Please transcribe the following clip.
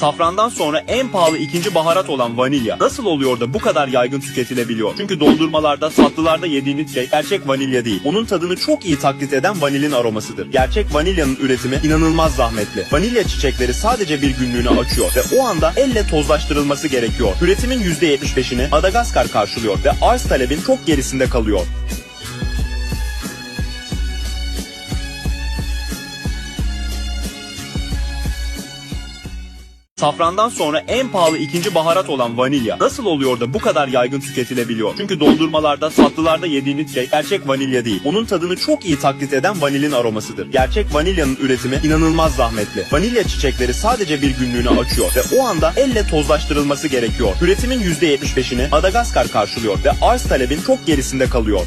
Safrandan sonra en pahalı ikinci baharat olan vanilya nasıl oluyor da bu kadar yaygın tüketilebiliyor? Çünkü dondurmalarda, tatlılarda yediğiniz şey gerçek vanilya değil. Onun tadını çok iyi taklit eden vanilin aromasıdır. Gerçek vanilyanın üretimi inanılmaz zahmetli. Vanilya çiçekleri sadece bir günlüğüne açıyor ve o anda elle tozlaştırılması gerekiyor. Üretimin %75'ini Madagaskar karşılıyor ve arz talebin çok gerisinde kalıyor. Safrandan sonra en pahalı ikinci baharat olan vanilya nasıl oluyor da bu kadar yaygın tüketilebiliyor? Çünkü dondurmalarda, tatlılarda yediğiniz şey gerçek vanilya değil. Onun tadını çok iyi taklit eden vanilin aromasıdır. Gerçek vanilyanın üretimi inanılmaz zahmetli. Vanilya çiçekleri sadece bir günlüğüne açıyor ve o anda elle tozlaştırılması gerekiyor. Üretimin %75'ini Madagaskar karşılıyor ve arz talebin çok gerisinde kalıyor.